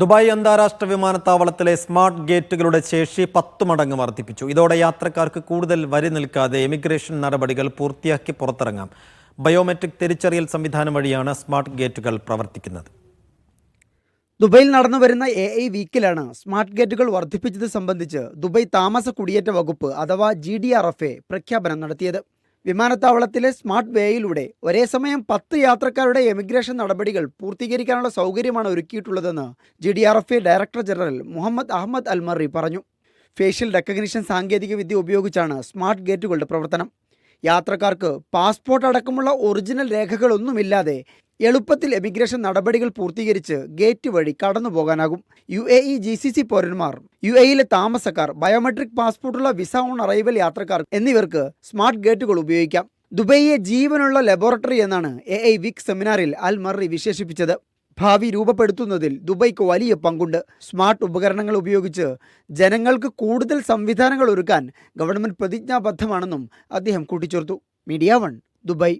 Dubai അന്താരാഷ്ട്ര വിമാനത്താവളത്തിലെ smart ഗേറ്റുകളുടെ ശേഷി പത്ത് മടങ്ങ് വർദ്ധിപ്പിച്ചു. ഇതോടെ യാത്രക്കാർക്ക് കൂടുതൽ വരി നിൽക്കാതെ എമിഗ്രേഷൻ നടപടികൾ പൂർത്തിയാക്കി പുറത്തിറങ്ങാം. ബയോമെട്രിക് തിരിച്ചറിയൽ സംവിധാനം വഴിയാണ് സ്മാർട്ട് ഗേറ്റുകൾ പ്രവർത്തിക്കുന്നത്. ദുബൈയിൽ നടന്നു വരുന്ന എ ഐ വീക്കിലാണ് സ്മാർട്ട് ഗേറ്റുകൾ വർദ്ധിപ്പിച്ചത് സംബന്ധിച്ച് ദുബൈ താമസ കുടിയേറ്റ വകുപ്പ് അഥവാ G D R F A പ്രഖ്യാപനം നടത്തിയത്. വിമാനത്താവളത്തിലെ സ്മാർട്ട് വേയിലൂടെ ഒരേ സമയം പത്ത് യാത്രക്കാരുടെ എമിഗ്രേഷൻ നടപടികൾ പൂർത്തീകരിക്കാനുള്ള സൗകര്യമാണ് ഒരുക്കിയിട്ടുള്ളതെന്ന് G D R F A director general Mohammed Ahmed Al Marri പറഞ്ഞു. ഫേഷ്യൽ റെക്കഗ്നിഷൻ സാങ്കേതികവിദ്യ ഉപയോഗിച്ചാണ് സ്മാർട്ട് ഗേറ്റുകളുടെ പ്രവർത്തനം. യാത്രക്കാർക്ക് പാസ്പോർട്ട് അടക്കമുള്ള ഒറിജിനൽ രേഖകളൊന്നുമില്ലാതെ എളുപ്പത്തിൽ എമിഗ്രേഷൻ നടപടികൾ പൂർത്തീകരിച്ച് ഗേറ്റ് വഴി കടന്നു പോകാനാകും U A E G C C പൗരന്മാർ യു എയിലെ താമസക്കാർ ബയോമെട്രിക് പാസ്പോർട്ടുള്ള വിസ ഓൺ അറൈവൽ യാത്രക്കാർ എന്നിവർക്ക് സ്മാർട്ട് ഗേറ്റുകൾ ഉപയോഗിക്കാം. ദുബൈയെ ജീവനുള്ള ലബോറട്ടറി എന്നാണ് എ ഐ വിക് സെമിനാറിൽ അൽ മറി വിശേഷിപ്പിച്ചത്. ഭാവി രൂപപ്പെടുത്തുന്നതിൽ ദുബൈക്ക് വലിയ പങ്കുണ്ട്. സ്മാർട്ട് ഉപകരണങ്ങൾ ഉപയോഗിച്ച് ജനങ്ങൾക്ക് കൂടുതൽ സംവിധാനങ്ങൾ ഒരുക്കാൻ ഗവൺമെന്റ് പ്രതിജ്ഞാബദ്ധമാണെന്നും അദ്ദേഹം കൂട്ടിച്ചേർത്തു. Media One Dubai.